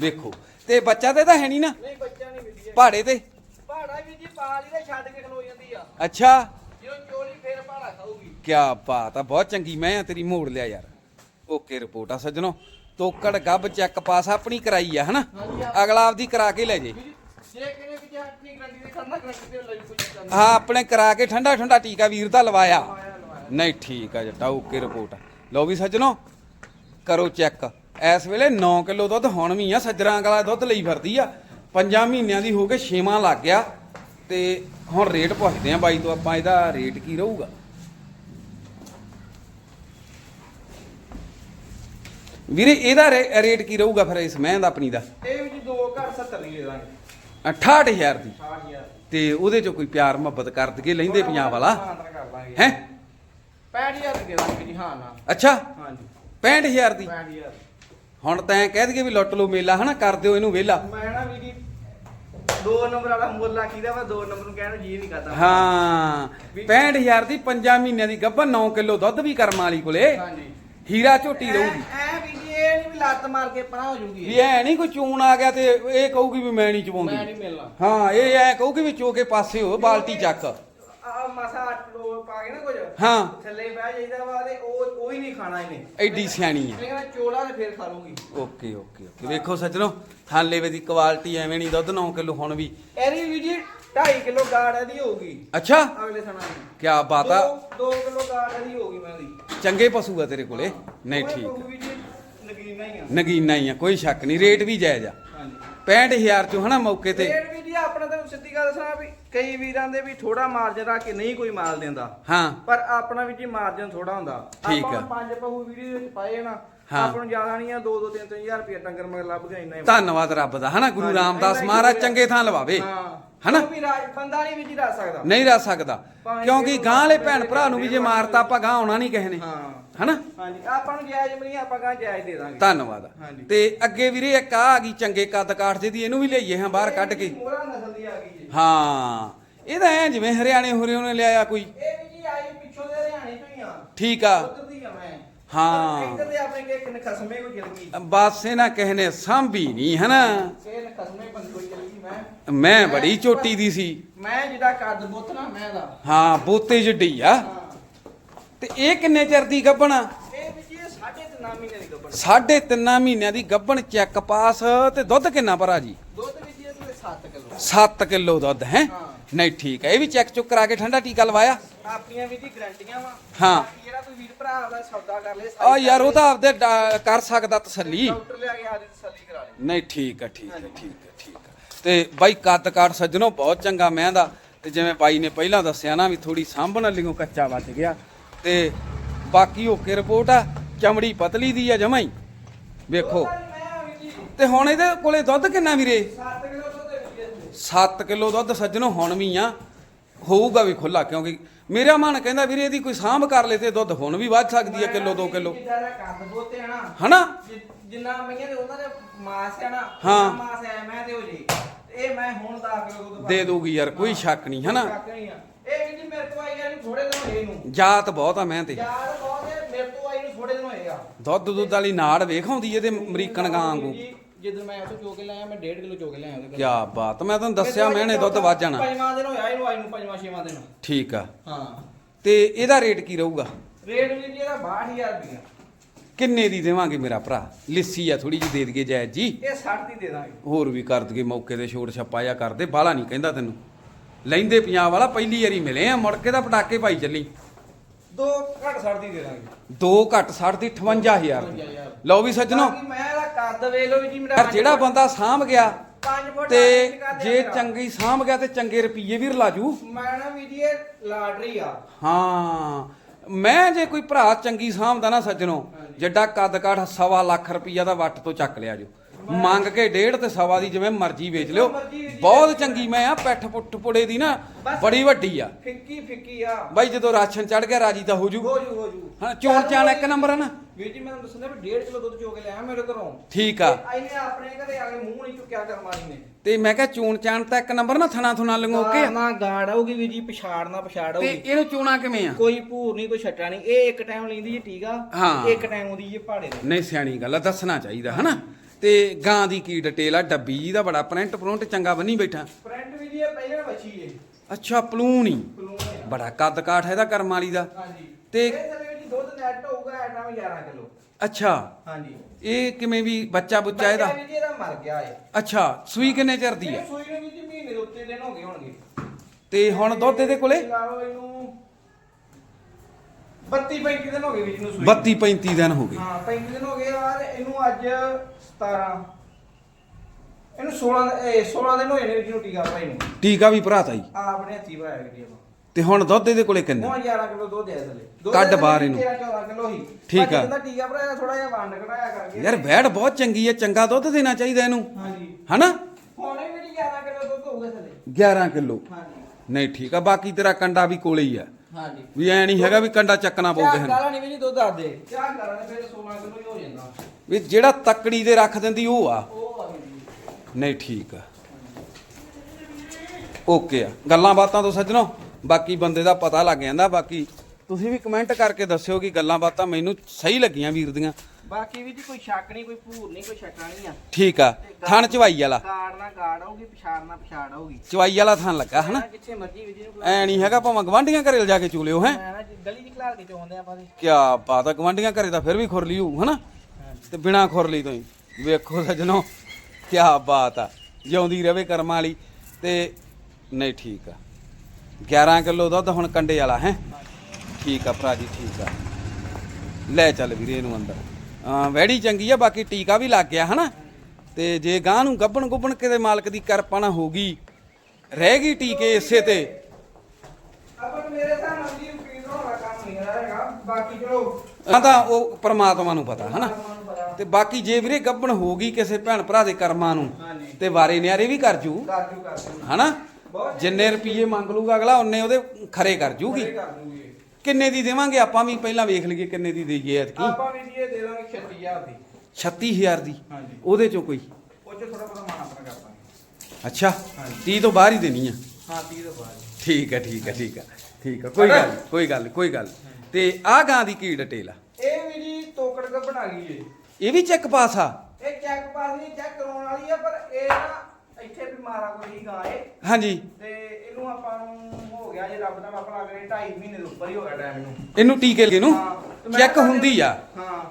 ਵੇਖੋ। ਤੇ ਬੱਚਾ ਤੇ ਤਾਂ ਹੈ ਨਹੀਂ ਨਾ? ਨਹੀਂ ਬੱਚਾ ਨਹੀਂ ਮਿਲਦੀ ਪਹਾੜੇ ਤੇ? ਪਹਾੜਾ ਵੀ ਜੀ ਪਾਲ ਹੀ ਦੇ ਛੱਡ ਕੇ ਖਲੋ ਜਾਂਦੀ ਆ। ਅੱਛਾ। ਜਦੋਂ ਚੋਲੀ ਫੇਰ ਪਹਾੜਾ ਖਾਊਗੀ। ਕਿਆ ਬਾਤ ਆ ਬਹੁਤ ਚੰਗੀ ਮੈਂ ਆ ਤੇਰੀ ਮੋੜ ਲਿਆ ਯਾਰ। ਓਕੇ ਰਿਪੋਰਟ ਆ ਸੱਜਣੋ। ਤੋਕੜ ਗੱਬ ਚੈੱਕ ਪਾਸ ਆਪਣੀ ਕਰਾਈ ਆ ਹਨਾ। ਅਗਲਾ ਆਪਦੀ ਕਰਾ ਕੇ ਲੈ ਜੇ। ਹਾਂ ਆਪਣੇ ਕਰਾ ਕੇ ਠੰਡਾ ਠੰਡਾ ਟੀਕਾ ਵੀਰ ਦਾ ਲਵਾਇਆ। ਨਹੀਂ ਠੀਕ ਆ ਜੱਟਾ ਓਕੇ ਰਿਪੋਰਟ ਲਓ ਵੀ ਸੱਜਣੋ ਕਰੋ ਚੈੱਕ। ਇਸ ਵੇਲੇ 9 ਕਿਲੋ ਦੁੱਧ ਹੁਣ ਵੀ ਆ ਸੱਜਰਾਂ ਵਾਲਾ ਦੁੱਧ ਲਈ ਫਿਰਦੀ ਆ। ਪੰਜਾਂ ਮਹੀਨਿਆਂ ਦੀ ਹੋ ਕੇ ਛੇਵਾਂ ਲੱਗ ਗਿਆ। ਤੇ ਹੁਣ ਰੇਟ ਪੁੱਛਦੇ ਆ ਬਾਈ ਤੋਂ ਆਪਾਂ ਇਹਦਾ ਰੇਟ ਕੀ ਰਹੂਗਾ? ਵੀਰੇ ਇਹਦਾ ਰੇ- ਰੇਟ ਕੀ ਰਹੂਗਾ ਫਿਰ ਇਸ ਮਹਿੰ ਦਾ ਆਪਣੀ ਦਾ? ਇਹ ਵੀ ਜੀ ਦੋ ਘਰ 70 ਦੀ ਦੇ ਦਾਂਗੇ। 68000 ਦੀ। 60000 ਤੇ ਉਹਦੇ ਚੋਂ ਕੋਈ ਪਿਆਰ ਮੁਹੱਬਤ ਕਰ ਦਈਏ ਲੈਂਦੇ ਪੰਜਾਬ ਵਾਲਾ। ਕਰ ਹੈ? 65000 ਦੀ ਦਾਂਗੇ ਜੀ ਹਾਂ ਨਾ। ਅੱਛਾ? ਹਾਂਜੀ। 65000 ਦੀ? 65000 ਹੁਣ ਤੈਂ ਕਹਿ ਦਈਏ ਵੀ ਲੁੱਟ ਲਓ ਮੇਲਾ ਹਨਾ? ਕਰ ਦਿਓ ਇਹਨੂੰ ਵਿਹਲਾ ਮੈਂ ਨਾ ਵੀ ਜੀ ਦੋ ਨੰਬਰ ਵਾਲਾ ਮੁੱਲ ਆਖੀਦਾ ਵਾ? ਦੋ ਨੰਬਰ ਨੂੰ ਕਹਿਣ ਨੂੰ ਜੀ ਨਹੀਂ ਕਰਦਾ। ਹਾਂ। 65000 ਦੀ 5 ਮਹੀਨਿਆਂ ਦੀ ਗੱਭਾ 9 ਕਿਲੋ ਦੁੱਧ ਵੀ ਕਰਮ ਵਾਲੀ ਕੋਲੇ। ਹਾਂਜੀ। ਹੀਰਾ ਝੋਟੀ ਰਹੂਗੀ। ਐ ਵੀ ਜੀ ਇਹ ਨਹੀਂ ਵੀ ਲੱਤ ਮਾਰ ਕੇ ਪਰਾਂ ਹੋ ਜੂਗੀ ਵੀ ਐ ਨਹੀਂ ਕੋਈ ਚੂਣ ਆ ਗਿਆ ਤੇ ਇਹ ਕਹੂਗੀ ਵੀ ਮੈਂ ਨਹੀਂ ਮੈਂ ਚਵਾਉਂਦੀ ਨਹੀਂ ਮਿਲਣਾ। ਹਾਂ ਇਹ ਐ ਕਹੂਗੀ ਵੀ ਚੋ ਕੇ ਪਾਸੇ ਹੋ ਬਾਲਟੀ ਚੱਕ। ਆ ਮਸਾ ਲੋ ਪਾ ਕੇ ਨਾ ਕੁਝ। ਹਾਂ। ਥੱਲੇ ਬਹਿ ਜਾਈਦਾ ਵਾ ਤੇ ਉਹ ਉਹ ਹੀ ਨਹੀਂ ਖਾਣਾ ਇਹਨੇ। ਐਡੀ ਸਿਆਣੀ ਆ। ਕਹਿੰਦਾ ਚੋਲਾ ਤੇ ਫੇਰ ਖਾ ਲੂਗੀ ਓਕੇ ਓਕੇ ਓਕੇ। ਵੇਖੋ ਸੱਜਣੋ ਥਾਲੇ ਵੇ ਦੀ ਕੁਆਲਿਟੀ ਐਵੇਂ ਨਹੀਂ ਦੁੱਧ 9 ਕਿਲੋ ਹੁਣ ਵੀ। ਇਹਦੀ ਵੀ ਜੀ 2.5 ਕਿਲੋ ਗਾੜ ਇਹਦੀ ਹੋਊਗੀ ਅੱਛਾ। ਅਗਲੇ ਸਣਾ ਦੀ। ਕਿਆ ਬਾਤ ਆ। 2 ਕਿਲੋ ਗਾੜ ਇਹਦੀ ਹੋਊਗੀ ਮੈਂ ਦੀ ਚੰਗੇ ਪਸ਼ੂ ਆ ਤੇਰੇ ਕੋਲੇ। ਨਹੀਂ ਠੀਕ। ਨਗੀਨਾ ਹੀ ਆ। ਨਗੀਨਾ ਹੀ ਆ ਕੋਈ ਸ਼ੱਕ ਨਹੀਂ। ਰੇਟ ਵੀ ਜਾਇਜ਼ ਆ। ਹਾਂਜੀ। 65000 ਚੋਂ ਹਨਾ ਮੌਕੇ ਤੇ। ਰੇਟ ਵੀ ਜੀ ਆਪਣਾ ਤਾਂ ਸਿੱਧੀ ਗੱਲ ਦੱਸਾਂ ਵੀ ਕਈ ਵੀਰਾਂ ਦੇ ਵੀ ਥੋੜਾ ਮਾਰਜਨ ਰੱਖ ਕੇ ਨਹੀਂ ਕੋਈ ਮਾਲ ਦਿੰਦਾ। ਹਾਂ। ਪਰ ਆਪਣਾ ਵੀ ਜੀ ਮਾਰਜਨ ਥੋੜਾ ਹੁੰਦਾ। ਠੀਕ ਆਪਾਂ ਆ। ਪੰਜ ਪਹੂ ਵੀਡੀਓ ਵਿੱਚ ਪਾਏ ਨਾ ਹਾਂ। ਆਪਾਂ ਨੂੰ ਜ਼ਿਆਦਾ ਨਹੀਂ ਆ 2 2 3 3000 ਰੁਪਏ ਡੰਗਰ ਮਗਰ ਲੱਭ ਗਿਆ ਇੰਨਾ ਹੀ ਧੰਨਵਾਦ ਰੱਬ ਦਾ ਹਨਾ? ਗੁਰੂ ਹਾਂਜੀ, ਰਾਮਦਾਸ ਇੰਨਾ ਹੀ ਮਹਾਰਾਜ। ਚੰਗੇ ਥਾਂ ਲਵਾਵੇ ਹਾਂ। ਹਨਾ? ਵੀ ਰਾਜ ਬੰਦਾ ਨਹੀਂ ਵੀ ਜੀ ਰਹਿ ਸਕਦਾ। ਨਹੀਂ ਰਹਿ ਸਕਦਾ। ਭਾਵੇਂ ਕਿਉਂਕਿ ਗਾਂ ਵਾਲੇ ਭੈਣ ਭਰਾ ਨੂੰ ਵੀ ਜੇ ਮਾਰਤਾ ਆਪਾਂ ਗਾਂ ਆਉਣਾ ਨਹੀਂ ਕਿਸੇ ਨੇ ਹਾਂ। ਹਨਾ? ਹਾਂਜੀ। ਆਪਾਂ ਨੂੰ ਜਾਇਜ਼ ਮਿਲੀ ਆਪਾਂ ਗਾਂ ਜਾਇਜ਼ ਦੇ ਦਾਂਗੇ। ਧੰਨਵਾਦ। ਹਾਂਜੀ। ਤੇ ਅੱਗੇ ਵੀਰੇ ਇੱਕ ਆ ਆ ਗਈ ਚੰਗੇ ਕੱਦ ਕਾਠ ਜਿਹਦੀ ਇਹਨੂੰ ਵੀ ਲਈਏ ਹਾਂ ਬਾਹਰ ਕੱਢ ਕੇ। ਮੋਰਾ ਨਸਲ ਦੀ ਆ ਗਈ। ਹਾਂ ਇਹਦਾ ਐ ਜਿਵੇਂ ਹਰਿਆਣੇ ਹੁਰੇ ਨੇ ਲਿਆਇਆ ਕੋਈ। ਇਹ ਵੀ ਜੀ ਆਈ ਪਿੱਛੋਂ ਦੇ ਹਰਿਆਣੇ ਤੋਂ ਹੀ ਆ। ਠੀਕ ਆ। ਉੱਧਰ ਦੀ ਆ ਮੈਂ। ਹਾਂ। ਇੱਧਰ ਦੇ ਆਪਣੇ ਕੇ ਕਿਨ ਖਸਮੇ ਕੋ ਚਲ ਗਈ। ਬਸ ਇਹਨਾਂ ਕਿਸੇ ਨੇ ਸਾਂਭੀ ਨਹੀਂ ਹਨਾ? ਇਹ ਖਸਮੇ ਬੰਦ ਕੋਈ ਚਲ ਗਈ ਮੈਂ। ਮੈਂ ਬੜੀ ਚੋਟੀ ਦੀ ਸੀ। ਮੈਂ ਜਿਹੜਾ ਕੱਦ ਬੁੱਤ ਨਾ ਮੈਂ ਦਾ। ਹਾਂ ਬੋਤੇ ਜੱਡੀ ਆ। ਤੇ ਇਹ ਕਿੰਨੇ ਚਿਰ ਦੀ ਗੱਭਣਾ ਇਹ ਵੀ ਜੀ ਇਹ ਮਹੀਨੇ ਦੀ ਸਾਢੇ ਤਿੰਨਾਂ ਮਹੀਨਿਆਂ ਦੀ ਗੱਭਣ ਚੈੱਕ ਪਾਸ ਤੇ ਦੁੱਧ ਕਿੰਨਾ ਭਰਾ ਜੀ? ਦੁੱਧ 7 ਕਿਲੋ 7 ਕਿਲੋ ਦੁੱਧ ਹੈ। ਨਹੀਂ ਠੀਕ ਹੈ ਇਹ ਵੀ ਚੈੱਕ ਚੁੱਕ ਕਰਾ ਕੇ ਠੰਡਾ ਟੀਕਾ ਲਵਾਇਆ। ਆਪਣੀਆਂ ਵੀ ਜੀ ਗਰੰਟੀਆਂ ਵਾ। ਹਾਂ। ਜਿਹੜਾ ਕੋਈ ਵੀਰ ਭਰਾ ਦਾ ਸੌਦਾ ਕਰ ਲੇ ਆ ਯਾਰ ਉਹ ਤਾਂ ਆਪਦੇ ਡਾ- ਕਰ ਸਕਦਾ ਤਸੱਲੀ। ਡਾਕਟਰ ਲਿਆ ਕੇ ਆਦੀ ਤਸੱਲੀ ਕਰਾ ਲੇ। ਨਹੀਂ ਠੀਕ ਹੈ ਠੀਕ ਹੈ ਠੀਕ ਹੈ ਠੀਕ ਹੈ। ਤੇ ਬਾਈ ਕੱਦ ਕਾਠ ਸੱਜਣੋ ਬਹੁਤ ਚੰਗਾ ਮੈਂ ਦਾ। ਤੇ ਜਿਵੇਂ ਬਾਈ ਨੇ ਪਹਿਲਾਂ ਦੱਸਿਆ ਨਾ ਵੀ ਥੋੜੀ ਸਾਂਭਣ ਲਿਓ ਕੱਚਾ ਵੱਜ ਗਿਆ। ਤੇ ਬਾਕੀ ਓਕੇ ਰਿਪੋਰਟ ਆ ਚਮੜੀ ਪਤਲੀ ਦੀ ਆ ਜਮਾਂ ਹੀ। ਵੇਖੋ। ਤੇ ਹੁਣ ਇਹਦੇ ਕੋਲੇ ਦੁੱਧ ਕਿੰਨਾ ਵੀਰੇ? 7 ਕਿਲੋ ਦੁੱਧ ਦੇ ਵਿੱਚ 7 ਕਿਲੋ ਦੁੱਧ ਸੱਜਣੋ ਹੁਣ ਵੀ ਆ ਹੋਊਗਾ ਵੀ ਖੁੱਲਾ ਕਿਉਂਕਿ ਮੇਰਾ ਮਨ ਕਹਿੰਦਾ ਵੀਰੇ ਇਹਦੀ ਕੋਈ ਸਾਂਭ ਕਰ ਲੇ ਤੇ ਦੁੱਧ ਹੁਣ ਵੀ ਵੱਧ ਸਕਦੀ ਹੈ ਕਿਲੋ 2 ਕਿਲੋ। ਜਿੱਦਾਂ ਦਾ ਕੱਦ ਬੋਤੇ ਆ ਨਾ ਹਨਾ? ਜਿ- ਜਿੰਨਾ ਮਈਆਂ ਦੇ ਉਹਨਾਂ ਦੇ ਮਾਸ ਆ ਨਾ ਹਾਂ। ਉਨਾ ਮਾਸ ਹੈ ਮੈਂ ਤੇ ਹੋ ਜੀ ਇਹ ਮੈਂ ਹੁਣ 10 ਕਿਲੋ ਦੁੱਧ ਦੇ ਦੂਗੀ ਯਾਰ ਕੋਈ ਸ਼ੱਕ ਨਹੀਂ ਹਨਾ? ਆ। ਇਹ ਵੀ ਜੀ ਮੇਰੇ ਤੋਂ ਆਈ ਯਾਰ ਥੋੜੇ ਦਿਨ ਹੋਏ ਨੂੰ। ਜਾਤ ਬਹੁਤ ਆ ਮੈਂ ਤੇ। ਯਾਰ ਬਹੁਤ ਹੈ ਮੇਰੇ ਤੋਂ ਆਈ ਨੂੰ ਥੋੜੇ ਦਿਨ ਹੋਏ ਆ। ਦੁੱਧ ਦੁੱਧ ਵਾਲੀ ਨਾੜ ਵੇਖ ਆਉਂਦੀ ਇਹਦੇ ਅਮਰੀਕਨ ਗਾਂ ਵਾਂਗੂ। ਜੀ, ਜਦੋਂ ਮੈਂ ਉੱਥੋਂ ਚੋ ਕੇ ਲਿਆਇਆ ਮੈਂ 1.5 ਕਿਲੋ ਚੋ ਕੇ ਲਿਆਇਆ ਉਹਦੇ ਬਾਤ ਮੈਂ ਤੁਹਾਨੂੰ ਦੱਸਿਆ ਮੈਨੇ ਦੁੱਧ ਵੱਧ ਜਾਣਾ। ਪੰਜਵਾਂ ਦਿਨ ਹੋਇਆ ਇਹਨੂੰ ਆਈ ਨੂੰ ਪੰਜਵਾਂ ਛੇਵਾਂ ਦਿਨ। ਠੀਕ ਆ। ਹਾਂ। ਤੇ ਇਹਦਾ ਰੇਟ ਕੀ ਰਹੂਗਾ? ਰੇਟ ਵੀ ਜੀ ਇਹਦਾ 62000 ਰੁਪਇਆ ਕਿੰਨੇ ਦੀ ਦੇਵਾਂਗੇ ਮੇਰਾ ਭਰਾ? ਲਿੱਸੀ ਆ ਥੋੜੀ ਜਿਹੀ ਦੇ ਦਈਏ ਜਾਇਜ਼ ਜੀ। ਇਹ 60 ਦੀ ਦੇ ਦਾਂਗੇ। ਹੋਰ ਵੀ ਕਰ ਦਈਏ ਮੌਕੇ ਤੇ ਛੋਟ ਛੱਪਾ ਜਾਂ ਕਰਦੇ ਬਾਹਲਾ ਨਹੀਂ ਕਹਿੰਦਾ ਤੈਨੂੰ। ਲੈਂਦੇ ਪੰਜਾਬ ਵਾਲਾ ਪਹਿਲੀ ਵਾਰੀ ਮਿਲੇ ਆ ਮੁੜ ਕੇ ਤਾਂ ਪਟਾਕੇ ਪਾਈ ਚੱਲੀ। ਦੋ ਘੱਟ 60 ਦੀ ਦੇ ਦਾਂਗੇ। ਦੋ ਘੱਟ 60 ਦੀ 58000 ਦੀ। ਲਓ ਵੀ ਸੱਜਣੋ ਬਾਕੀ ਮੈਂ ਇਹਦਾ ਜੀ ਮੇਰਾ ਯਾਰ ਜਿਹੜਾ ਬੰਦਾ ਸਾਂਭ ਗਿਆ 5 ਫੁੱਟ ਤੇ ਜੇ ਮੇਰਾ। ਚੰਗੀ ਸਾਂਭ ਗਿਆ ਤੇ ਚੰਗੇ ਰੁਪਈਏ ਵੀ ਮੈਂ ਨਾ ਵੀ ਜੀ ਇਹ ਲਾਟਰੀ ਆ। ਹਾਂ ਮੈਂ ਜੇ ਕੋਈ ਭਰਾ ਚੰਗੀ ਸਾਂਭਦਾ ਨਾ ਸੱਜਣੋ ਜਿੱਡਾ ਕੱਦ ਕਾਠ ਸਵਾ ਲੱਖ ਰੁਪਈਆ ਦਾ ਵੱਟ ਤੋਂ ਚੱਕ ਲਿਆ ਜੋ। ਮੰਗ ਕੇ ਡੇਢ ਤੇ ਸਵਾ ਦੀ ਜਿਵੇਂ ਮਰਜ਼ੀ ਵੇਚ ਲਿਓ। ਬਹੁਤ ਚੰਗੀ ਮੈਂ ਆ ਪੈਠ ਪੁੱਟ ਪੁੜੇ ਦੀ ਨਾ। ਬੜੀ ਵੱਡੀ ਆ। ਫਿੱਕੀ ਫਿੱਕੀ ਆ। ਬਾਈ ਜਦੋਂ ਰਾਸ਼ਨ ਚੜ ਗਿਆ ਰਾਜੀ ਤਾਂ ਹੋ ਜੂ। ਹੋ ਜੂ ਹੋ ਜੂ। ਹਾਂ ਚੋਣ ਚਾਣ ਇੱਕ ਨੰਬਰ ਆ ਨਾ। ਵੀਰ ਜੀ ਮੈਂ ਤੁਹਾਨੂੰ ਦੱਸਣਾ ਵੀ 1.5 ਕਿਲੋ ਦੁੱਧ ਚੋ ਕੇ ਲਿਆਇਆ ਮੇਰੇ ਘਰੋਂ। ਠੀਕ ਆ। ਤੇ ਇਹਨੇ ਆਪਣੇ ਘਰੇ ਆ ਕੇ ਮੂੰਹ ਨਹੀਂ ਚੁੱਕਿਆ ਕਰਮਾਨੀ ਨੇ। ਤੇ ਮੈਂ ਕਿਹਾ ਚੋਣ ਚਾਣ ਤਾਂ ਇੱਕ ਨੰਬਰ ਨਾ ਥਣਾ ਥੁਣਾ ਲੰਗੋ ਕੇ ਨਾ- ਗਾੜ ਆਊਗੀ ਵੀਰ ਜੀ ਪਛਾੜ ਨਾ ਪਛਾੜ ਤੇ ਆਊਗੀ। ਇਹਨੂੰ ਚੋਣਾ ਕਿਵੇਂ ਆ? ਕੋਈ ਭੂਰ ਨਹੀਂ ਕੋਈ ਛੱਟਾ ਨਹੀਂ। ਇਹ ਇੱਕ ਟਾਈਮ ਲੈਂਦੀ ਜੀ ਟੀਕਾ ਹਾਂ। ਇੱਕ ਟਾਈਮ ਉਹਦੀ ਜੀ ਪਹਾੜੇ ਦੇ। ਨਹੀਂ ਸਿਆਣੀ ਗੱਲ ਆ ਦੱਸਣਾ ਚਾਹੀਦਾ ਹਨਾ? ਤੇ ਗਾਂ ਦੀ ਕੀ ਡਿਟੇਲ ਆ? ਡੱਬੀ ਜੀ ਦਾ ਬੜਾ ਪ੍ਰਿੰਟ ਪ੍ਰਿੰਟ ਚੰਗਾ ਬੰਨੀ ਬੈਠਾ। ਫਰੈਂਡ ਵੀ ਜੀ ਪਹਿਲਾਂ ਬੱਚੀ ਏ। ਅੱਛਾ ਪਲੂਨ ਹੀ ਬੜਾ ਕੱਦ ਕਾਠ ਇਹਦਾ ਕਰਮ ਵਾਲੀ ਦਾ। ਹਾਂਜੀ। ਤੇ- ਦੁੱਧ ਨੈਟ ਹੋਊਗਾ ਐਟਾ ਵੀ 11 ਕਿਲੋ। ਅੱਛਾ। ਹਾਂਜੀ। ਇਹ ਕਿਵੇਂ ਵੀ ਬੱਚਾ ਬੁੱਚਾ ਇਹਦਾ? ਬੱਚਾ ਵੀ ਜੀ ਇਹਦਾ ਮਰ ਗਿਆ ਏ। ਅੱਛਾ ਸੂਈ ਕਿੰਨੇ ਚਿਰ ਦੀ ਆ? ਸੂਈ ਨੂੰ ਵੀ ਜੀ ਮਹੀਨੇ ਦੇ ਉੱਤੇ ਦਿਨ ਹੋ ਗਏ ਹੋਣਗੇ। ਤੇ ਹੁਣ ਦੁੱਧ ਇਹਦੇ ਕੋਲੇ? ਲਾ ਲਓ ਇਹਨੂੰ 32 35 ਦਿਨ ਹੋ ਗਏ ਵੀ ਨੂੰ ਸੂਈ 32 35 ਦਿਨ ਹੋ ਗਏ। ਹਾਂ 35 ਦਿਨ ਹੋ ਗਏ ਯਾਰ ਇਹਨੂੰ ਅੱਜ 17 ਇਹਨੂੰ 16 ਇਹ 16 ਦਿਨ ਹੋਏ ਨੇ ਟੀਕਾ ਭਾਈ ਨੂੰ। ਟੀਕਾ ਵੀ ਭਰਾਤਾ ਜੀ। ਆ ਆਪਣੇ ਹੱਥੀ ਭਰਾਇਆ ਵੀਡੀਓ ਆਪਾਂ ਤੇ ਹੁਣ ਦੁੱਧ ਇਹਦੇ ਕੋਲੇ ਕਿੰਨਾ? ਹੁਣ 11 ਕਿਲੋ ਦੁੱਧ ਹੈ ਥੱਲੇ। ਕੱਢ ਬਾਹਰ ਵਿੱਚ ਇਹਨੂੰ। 13 14 ਕਿਲੋ ਹੀ। ਠੀਕ ਆ। ਇਹਦਾ ਟੀਕਾ ਭਰਾਇਆ ਥੋੜਾ ਜਿਹਾ ਵੰਡ ਕਢਾਇਆ ਕਰਕੇ। ਯਾਰ ਵੈੜ ਬਹੁਤ ਚੰਗੀ ਹੈ ਚੰਗਾ ਦੁੱਧ ਦੇਣਾ ਚਾਹੀਦਾ ਇਹਨੂੰ। ਹਾਂਜੀ। ਹਨਾ? ਹੁਣ ਇਹ ਵੀ 11 ਕਿਲੋ ਦੁੱਧ ਹੋਊਗਾ ਥੱਲੇ। 11 ਕਿਲੋ। ਹਾਂਜੀ। ਨਹੀਂ ਠੀਕ ਆ ਬਾਕੀ ਤੇਰਾ ਕੰਡਾ ਵੀ ਕੋਲੇ ਹੀ ਆ। ਹਾਂਜੀ। ਵੀ ਐ ਨਹੀਂ ਹੈਗਾ ਵੀ ਕੰਡਾ ਚੱਕਣਾ ਪਊ ਕਿਸੇ ਨੂੰ ਗਾਲਾਂ ਨਹੀਂ ਵੀ ਦੁੱਧ ਦੱਸ ਦੇ ਚਾਹ ਕਰਾਂ ਫਿਰ 16 ਕਿਲੋ ਹੀ ਹੋ ਜਾਂਦਾ। ਵੀ ਜਿਹੜਾ ਤੱਕੜੀ ਦੇ ਰੱਖ ਦਿੰਦੀ ਉਹ ਆ। ਉਹ ਆ ਨਹੀਂ ਠੀਕ ਆ। ਓਕੇ ਆ। ਗੱਲਾਂ ਬਾਤਾਂ ਤੋਂ ਸੱਜਣੋ ਬਾਕੀ ਬੰਦੇ ਦਾ ਪਤਾ ਲੱਗ ਜਾਂਦਾ। ਬਾਕੀ ਤੁਸੀਂ ਵੀ ਕਮੈਂਟ ਕਰਕੇ ਦੱਸਿਓ ਕਿ ਗੱਲਾਂ ਬਾਤਾਂ ਮੈਨੂੰ ਸਹੀ ਲੱਗੀਆਂ ਵੀਰ ਦੀਆਂ। ਬਾਕੀ ਵੀ ਜੀ ਕੋਈ ਸ਼ੱਕ ਨਹੀਂ ਕੋਈ ਭੂਰ ਨਹੀਂ ਕੋਈ ਛੱਟਾ ਨਹੀਂ ਆ। ਠੀਕ ਆ। ਥਣ ਚਵਾਈ ਵਾਲਾ ਆਊਗੀ ਪਛਾੜ ਨਾ ਪਛਾੜ ਆਊਗੀ। ਚਵਾਈ ਵਾਲਾ ਥਣ ਲੱਗਾ ਹਨਾ? ਕਿੱਥੇ ਮਰਜ਼ੀ ਵੀ ਜੀ ਨੂੰ ਐ ਨਹੀਂ ਹੈਗਾ ਭਾਵੇਂ ਗਵਾਂਢੀਆਂ ਘਰੇ ਜਾ ਕੇ ਚੂਲਿਓ ਹੈ? ਮੈਂ ਨਾ ਜੀ ਗਲੀ ਦੀ ਖਲਾਰ ਕੇ ਚੋਂਦੇ ਆਪਾਂ ਦੇ ਕਿਆ ਬਾਤ ਆ ਗਵਾਂਢੀਆਂ ਘਰੇ ਤਾਂ ਫਿਰ ਵੀ ਖੁਰ ਲਿਓ ਹਨਾ? ਤੇ ਬਿਨਾ ਖੁਰ ਲਈ ਤੋਂ ਹੀ। ਵੇਖੋ ਸੱਜਣੋ ਕਿਆ ਬਾਤ ਆ। ਜਿਉਂਦੀ ਰਵੇ ਕਰਮਾਂ ਵਾਲੀ ਤੇ ਨਹੀਂ ਠੀਕ ਆ। 11 ਕਿਲੋ ਦੁੱਧ ਹੁਣ ਕੰਡੇ ਵਾਲਾ ਹੈ? ਠੀਕ ਆ ਭਰਾ ਜੀ ਠੀਕ ਆ। ਲੈ ਚੱਲ ਵੀਰੇ ਇਹਨੂੰ ਅੰਦਰ। ਆ ਵੈੜੀ ਚੰਗੀ ਆ ਬਾਕੀ ਟੀਕਾ ਵੀ ਲੱਗ ਗਿਆ ਹਨਾ? ਤੇ ਜੇ ਗਾਂ ਨੂੰ ਗੱਬਣ ਗੁੱਬਣ ਕਿਤੇ ਮਾਲਕ ਦੀ ਕਿਰਪਾ ਹੋ ਗਈ ਰਹਿ ਗਈ ਟੀਕੇ ਇਸੇ ਤੇ। ਮੇਰੇ ਹੋਣਾ ਕੰਮ ਨਹੀਂ ਹੈਗਾ। ਬਾਕੀ ਚਲੋ। ਆ ਤਾਂ ਉਹ ਪ੍ਰਮਾਤਮਾ ਨੂੰ ਪਤਾ ਹਨਾ? ਤੇ ਬਾਕੀ ਜੇ ਵੀਰੇ ਗੱਬਣ ਹੋ ਗਈ ਕਿਸੇ ਭੈਣ ਭਰਾ ਦੇ ਕਰਮਾਂ ਨੂੰ ਤੇ ਵਾਰੇ ਨਿਆਰੇ ਵੀ ਕਰ ਜੂ ਹਨਾ? ਜਿੰਨੇ ਰੁਪਏ ਮੰਗ ਲੂਗਾ ਅਗਲਾ ਉਹਨੇ ਉਹਦੇ ਖਰੇ ਕਰ ਜੂਗੀ। ਕਿੰਨੇ ਦੀ ਦੇਵਾਂਗੇ? ਆਪਾਂ ਵੀ ਪਹਿਲਾਂ ਵੇਖ ਲਈਏ ਕਿੰਨੇ ਦੀ ਦੇਈਏ ਐਤਕੀ। ਆਪਾਂ ਵੀ ਜੀ ਇਹ ਦੇ ਦਾਂਗੇ 36000 ਦੀ। 36000 ਦੀ। ਹਾਂਜੀ। ਉਹਦੇ ਚੋਂ ਕੋਈ? ਉਹ ਚ ਥੋੜਾ ਬਹੁਤਾ ਮਾਨ ਆਪਣਾ ਕਰ ਦਾਂਗੇ ਅੱਛਾ ਹਾਂਜੀ। 30 ਤੋਂ ਬਾਹਰ ਹੀ ਦੇਣੀ ਆ? ਹਾਂ 30 ਤੋਂ ਬਾਅਦ ਠੀਕ ਹੈ ਠੀਕ ਹੈ ਠੀਕ ਹੈ ਠੀਕ ਹੈ ਕੋਈ ਗੱਲ ਨੀ, ਕੋਈ ਗੱਲ ਨੀ, ਕੋਈ ਗੱਲ। ਨੀ। ਤੇ ਆਹ ਗਾਂ ਦੀ ਕੀ ਡਿਟੇਲ ਆ? ਇਹ ਵੀ ਜੀ ਤੋਕੜ ਕ ਬਣਾ ਗਈ ਏ। ਇਹ ਵੀ ਚੈੱਕ ਪਾਸ ਆ? ਇਹ ਚੈੱਕ ਪਾਸ ਨਹੀਂ ਚੈੱਕ ਕਰਾਉਣ ਵਾਲੀ ਆ ਪਰ ਇਹ ਨਾ ਇੱਥੇ ਵੀ ਮਾਰਾ ਕੋਈ ਗਾਂ ਏ। ਹਾਂਜੀ। ਤੇ ਇਹਨੂੰ ਆਪਾਂ ਨੂੰ ਹੋ ਗਿਆ ਜੇ ਰੱਬ ਦਾ ਆਪਣਾ ਕਰੇ 2.5 ਮਹੀਨੇ ਦੇ ਉੱਪਰ ਹੀ ਹੋ ਗਿਆ ਟਾਈਮ ਨੂੰ। ਇਹਨੂੰ ਟੀਕੇ ਲਗੇ ਨੂੰ? ਹਾਂ, ਤੇ ਮੈਂ ਚੈੱਕ ਤੁਹਾਡੇ- ਹੁੰਦੀ ਆ? ਹਾਂ।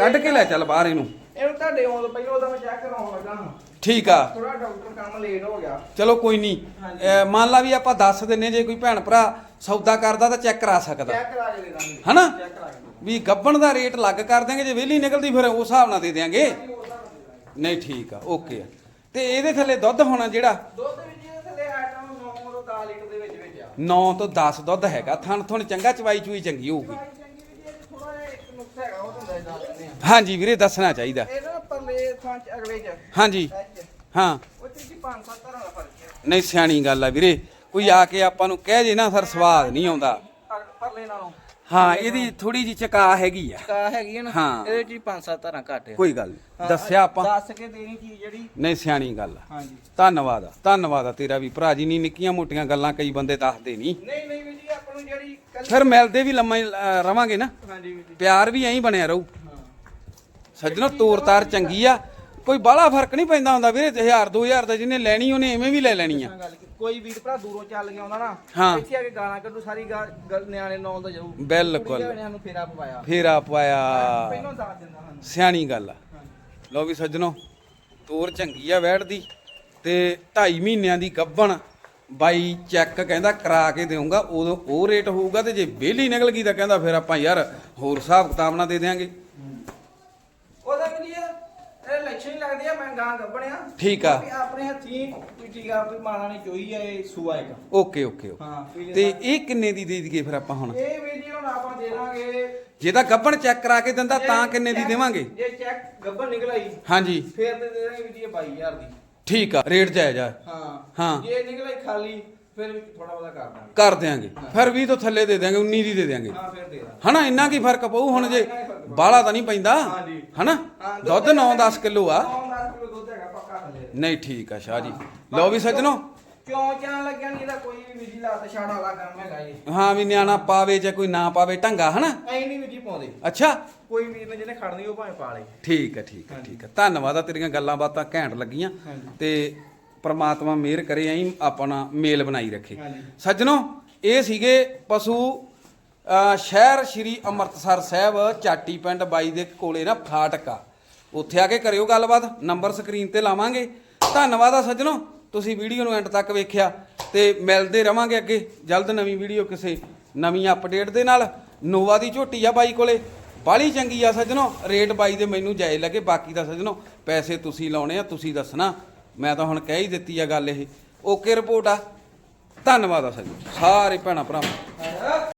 ਕੱਢ ਕੇ ਲੈ ਚੱਲ ਬਾਹਰ ਇਹਨੂੰ। ਇਹਨੂੰ ਤੁਹਾਡੇ ਆਉਣ ਤੋਂ ਪਹਿਲਾਂ ਉਹਦਾ ਮੈਂ ਚੈੱਕ ਕਰਾਉਣ ਲੱਗਾ ਹਾਂ। ਠੀਕ ਆ। ਥੋੜਾ ਡਾਕਟਰ ਕੰਮ ਲੇਟ ਹੋ ਗਿਆ। ਚਲੋ ਕੋਈ ਨਹੀਂ ਮੰਨ ਲਾ ਵੀ ਆਪਾਂ ਦੱਸ ਦਿੰਨੇ ਜੇ ਕੋਈ ਭੈਣ ਭਰਾ ਸੌਦਾ ਕਰਦਾ ਤਾਂ ਚੈੱਕ ਕਰਾ ਸਕਦਾ। ਚੈੱਕ ਕਰਾ ਕੇ ਦੇ ਦਾਂਗੇ। ਹਨਾ? ਚੈੱਕ ਕਰਾ ਕੇ ਦੇ ਵੀ ਗੱਬਣ ਦਾ ਰੇਟ ਲੱਗ ਕਰ ਦਾਂਗੇ ਜੇ ਵਿਹਲੀ ਨਿਕਲਦੀ ਫਿਰ ਉਸ ਹਿਸਾਬ ਨਾਲ ਦੇ ਦਿਆਂਗੇ। ਨਹੀਂ ਠੀਕ ਆ ਓਕੇ ਆ। ਤੇ ਇਹਦੇ ਥੱਲੇ ਦੁੱਧ ਹੋਣਾ ਜਿਹੜਾ? ਦੁੱਧ ਵਿੱਚ ਇਹਦੇ ਥੱਲੇ ਆਈਟਮ 9 ਤੋਂ 10 ਲੀਟਰ ਦੇ ਵਿੱਚ 9 ਤੋਂ 10 ਦੁੱਧ ਹੈਗਾ। ਥਣ ਥਣ ਚੰਗਾ ਚਵਾਈ ਚੂਈ ਚੰਗੀ ਹੋਊਗੀ ਚੰਗੀ ਚੰਗੀ ਵੀ ਜੀ ਥੋੜਾ ਜਿਹਾ ਇੱਕ ਨੁਕਸਾ ਹੈਗਾ ਉਹ ਤੁਹਾਨੂੰ ਦੱਸ ਦਿੰਦੇ ਆ ਹਾਂਜੀ ਵੀਰੇ ਦੱਸਣਾ ਚਾਹੀਦਾ। ਇਹ ਨਾ ਪਰਲੇ ਥਾਂ ਚ ਅਗਲੇ ਚ। ਹਾਂਜੀ। ਹਾਂ। ਜੀ ਤਰ੍ਹਾਂ ਦਾ ਫ਼ਰਕ ਨਹੀਂ ਸਿਆਣੀ ਗੱਲ ਆ ਵੀਰੇ। ਕੋਈ ਆ ਕੇ ਆਪਾਂ ਨੂੰ ਕਹਿ ਜੇ ਨਾ ਫਿਰ ਸਵਾਦ ਨਹੀਂ ਆਉਂਦਾ। ਅਗ- ਪਰਲੇ ਨਾਲੋਂ। ਹਾਂ ਇਹਦੀ ਥੋੜੀ ਜਿਹੀ ਚਕਾ ਹੈਗੀ ਆ। ਕਾ ਹੈਗੀ ਹੈ ਨਾ ਹਾਂ। ਇਹਦੇ ਚ ਹੀ ਪੰਜ ਸੱਤ ਤਰ੍ਹਾਂ ਘੱਟ ਹੈ ਕੋਈ ਗੱਲ ਨਹੀਂ। ਹਾਂ, ਦੱਸਿਆ ਆਪਾਂ। ਦੱਸ ਕੇ ਦੇਣੀ ਚੀਜ਼ ਜਿਹੜੀ। ਨਹੀਂ ਸਿਆਣੀ ਗੱਲ ਆ। ਹਾਂਜੀ। ਧੰਨਵਾਦ ਆ ਧੰਨਵਾਦ ਆ ਤੇਰਾ ਵੀ ਭਰਾ ਜੀ। ਨਹੀਂ ਨਿੱਕੀਆਂ ਮੋਟੀਆਂ ਗੱਲਾਂ ਕਈ ਬੰਦੇ ਦੱਸਦੇ ਨਹੀਂ। ਨਹੀਂ ਨਹੀਂ ਵੀ ਜੀ ਆਪਾਂ ਨੂੰ ਜਿਹੜੀ ਕੱਲ ਫਿਰ ਮਿਲਦੇ ਵੀ ਲੰਮਾ ਹੀ, ਅ, ਰਵਾਂਗੇ ਨਾ। ਹਾਂਜੀ ਵੀ ਜੀ। ਪਿਆਰ ਵੀ ਐਂ ਬਣਿਆ ਰਹੂ। ਸੱਜਣੋ ਤੋਰ ਤਾਰ ਚੰਗੀ ਆ। ਕੋਈ ਬਾਹਲਾ ਫ਼ਰਕ ਨਹੀਂ ਪੈਂਦਾ ਹੁੰਦਾ ਵੀਰੇ 1000 2000 ਦਾ ਜਿਹਨੇ ਲੈਣੀ ਉਹਨੇ ਐਵੇਂ ਵੀ ਲੈ ਲੈਣੀ ਆ। ਗੱਲ ਕੋਈ ਵੀਰ ਭਰਾ ਦੂਰੋਂ ਚੱਲ ਕੇ ਆਉਂਦਾ ਨਾ ਹਾਂ। ਇੱਥੇ ਆ ਕੇ ਗਾਲਾਂ ਕੱਢੂ ਸਾਰੀ ਗਾ- ਗੱਲ ਨਿਆਣੇ ਨੌਂ ਦਾ ਜਾਊ। ਬਿਲਕੁਲ। ਕੁੜੀ ਨੇ ਸਾਨੂੰ ਫੇਰਾ ਪਵਾਇਆ। ਫੇਰ ਆ ਪਾਇਆ ਪਹਿਲਾਂ ਦੱਸ ਦਿੰਦਾ ਸਾਨੂੰ ਸਿਆਣੀ ਗੱਲ ਆ। ਲਓ ਵੀ ਸੱਜਣੋ ਤੋਰ ਚੰਗੀ ਆ ਵੈੜ ਦੀ ਤੇ 2.5 ਮਹੀਨਿਆਂ ਦੀ ਗੱਭਣ ਬਾਈ ਚੈੱਕ ਕਹਿੰਦਾ ਕਰਾ ਕੇ ਦੇਊਂਗਾ ਉਦੋਂ ਉਹ ਰੇਟ ਹੋਊਗਾ ਤੇ ਜੇ ਵਿਹਲੀ ਨਿਕਲ ਗਈ ਤਾਂ ਕਹਿੰਦਾ ਫਿਰ ਆਪਾਂ ਯਾਰ ਹੋਰ ਹਿਸਾਬ ਕਿਤਾਬ ਨਾਲ ਦੇ ਦੇਾਂਗੇ ਉਹਦਾ ਵੀ ਜੀ ਇਹ ਇਲੈਕਸ਼ਨ ਹੀ ਠੀਕ ਆ। ਆਪਣੇ ਹੱਥੀਂ ਕੋਈ ਨੇ ਚੋਈ ਆ ਇਹ ਸੂਆ ਇੱਕ ਓਕੇ ਓਕੇ ਓਕੇ। ਹਾਂ ਪੀਲੇ ਤੇ ਦਾ। ਇਹ ਕਿੰਨੇ ਦੀ ਦੇ ਦਈਏ ਫਿਰ ਆਪਾਂ ਹੁਣ ਇਹ ਵੀ ਜੀ ਹੁਣ ਆਪਾਂ ਦੇ ਦਾਂਗੇ ਜੇ ਤਾਂ ਗੱਭਣ ਚੈੱਕ ਕਰਾ ਕੇ ਦਿੰਦਾ ਤਾਂ ਜੇ ਕਿੰਨੇ ਦੀ ਦੇਵਾਂਗੇ ਜੇ ਚੈੱਕ ਗੱਬਨ ਨਿਕਲ ਆਈ ਹਾਂਜੀ ਫੇਰ ਤੇ ਦੇ ਦਾਂਗੇ ਵੀ ਜੀ ਇਹ 22000 ਦੀ ਠੀਕ ਆ ਰੇਟ ਜਾਇਜ਼ ਆ ਹਾਂ ਹਾਂ। ਜੇ ਨਿਕਲ ਆਈ ਖਾਲੀ ਫਿਰ ਵੀ ਥੋੜਾ ਬਹੁਤਾ ਕਰ ਦਾਂਗੇ ਕਰ ਦਿਆਂਗੇ। ਫਿਰ 20 ਤੋਂ ਥੱਲੇ ਦੇ ਦਿਆਂਗੇ 19 ਦੀ ਦੇ ਦਿਆਂਗੇ। ਹਾਂ ਫਿਰ ਦੇ ਦਾਂਗੇ ਹਨਾ ਇੰਨਾ ਕੀ ਫ਼ਰਕ ਪਊ? ਹੁਣ ਜੇ। ਬਾਹਲਾ ਤਾਂ ਨਹੀਂ ਪੈਂਦਾ। ਹਾਂਜੀ। ਹਨਾ? ਦੁੱਧ 9-10 ਕਿਲੋ ਆ। 9-10 ਕਿਲੋ ਦੁੱਧ ਹੈਗਾ ਪੱਕਾ ਥੱਲੇ ਨਹੀਂ ਠੀਕ ਆ ਸ਼ਾਹ ਜੀ। ਲਓ ਵੀ ਸੱਜਣੋ। ਕਿਉਂ ਚਾਂ ਲੱਗਿਆ ਨਹੀਂ? ਇਹਦਾ ਕੋਈ ਵੀ ਵਿਧੀ ਲਾ ਤੇ ਛਾੜਾ ਵਾਲਾ ਕੰਮ ਹੈਗਾ ਜੀ। ਹਾਂ ਵੀ ਨਿਆਣਾ ਪਾਵੇ ਜਾਂ ਕੋਈ ਨਾ ਪਾਵੇ ਢੰਗਾ ਹਨਾ? ਐ ਨਹੀਂ ਵਿਧੀ ਪਾਉਂਦੇ। ਅੱਛਾ। ਕੋਈ ਵੀਰ ਨੇ ਜਿਹਨੇ ਖੜਨੀ ਉਹ ਭਾਵੇਂ ਪਾ ਲੇ ਠੀਕ ਹੈ ਠੀਕ ਹੈ ਠੀਕ ਹੈ ਧੰਨਵਾਦ ਆ ਤੇਰੀਆਂ ਗੱਲਾਂ ਬਾਤਾਂ ਘੈਂਟ ਲੱਗੀਆਂ। ਤੇ ਪ੍ਰਮਾਤਮਾ ਮਿਹਰ ਕਰੇ ਐਂ ਆਪਣਾ ਮੇਲ ਬਣਾਈ ਰੱਖੇ। ਸੱਜਣੋ ਇਹ ਸੀਗੇ ਪਸ਼ੂ ਸ਼ਹਿਰ ਸ਼੍ਰੀ ਅੰਮ੍ਰਿਤਸਰ ਸਾਹਿਬ ਚਾਟੀ ਪਿੰਡ ਬਾਈ ਦੇ ਕੋਲੇ ਨਾ ਫਾਟਕ। ਉੱਥੇ ਆ ਕੇ ਕਰਿਓ ਗੱਲਬਾਤ ਨੰਬਰ ਸਕਰੀਨ ਤੇ ਲਾਵਾਂਗੇ। ਧੰਨਵਾਦ ਆ ਸੱਜਣੋ ਤੁਸੀਂ ਵੀਡੀਓ ਨੂੰ ਐਂਡ ਤੱਕ ਵੇਖਿਆ ਤੇ ਮਿਲਦੇ ਰਵਾਂਗੇ ਅੱਗੇ। ਜਲਦ ਨਵੀਂ ਵੀਡੀਓ ਕਿਸੇ ਨਵੀਂ ਅਪਡੇਟ ਦੇ ਨਾਲ। ਨੋਵਾ ਦੀ ਝੋਟੀ ਆ ਬਾਈ ਕੋਲੇ। ਬਾਲੀ ਚੰਗੀ ਆ ਸੱਜਣੋ ਰੇਟ ਬਾਈ ਦੇ ਮੈਨੂੰ ਜਾਇਜ਼ ਲੱਗੇ ਬਾਕੀ ਦਾ ਸੱਜਣੋ ਪੈਸੇ ਤੁਸੀਂ ਲਾਉਣੇ ਆ ਤੁਸੀਂ ਦੱਸਣਾ। ਮੈਂ ਤਾਂ ਹੁਣ ਕਹਿ ਹੀ ਦਿੱਤੀ ਆ ਗੱਲ ਇਹ। ਓਕੇ ਰਿਪੋਰਟ ਆ। ਧੰਨਵਾਦ ਆ ਸੱਜਣੋ ਸਾਰੇ ਭੈਣਾਂ ਭਰਾਵਾਂ।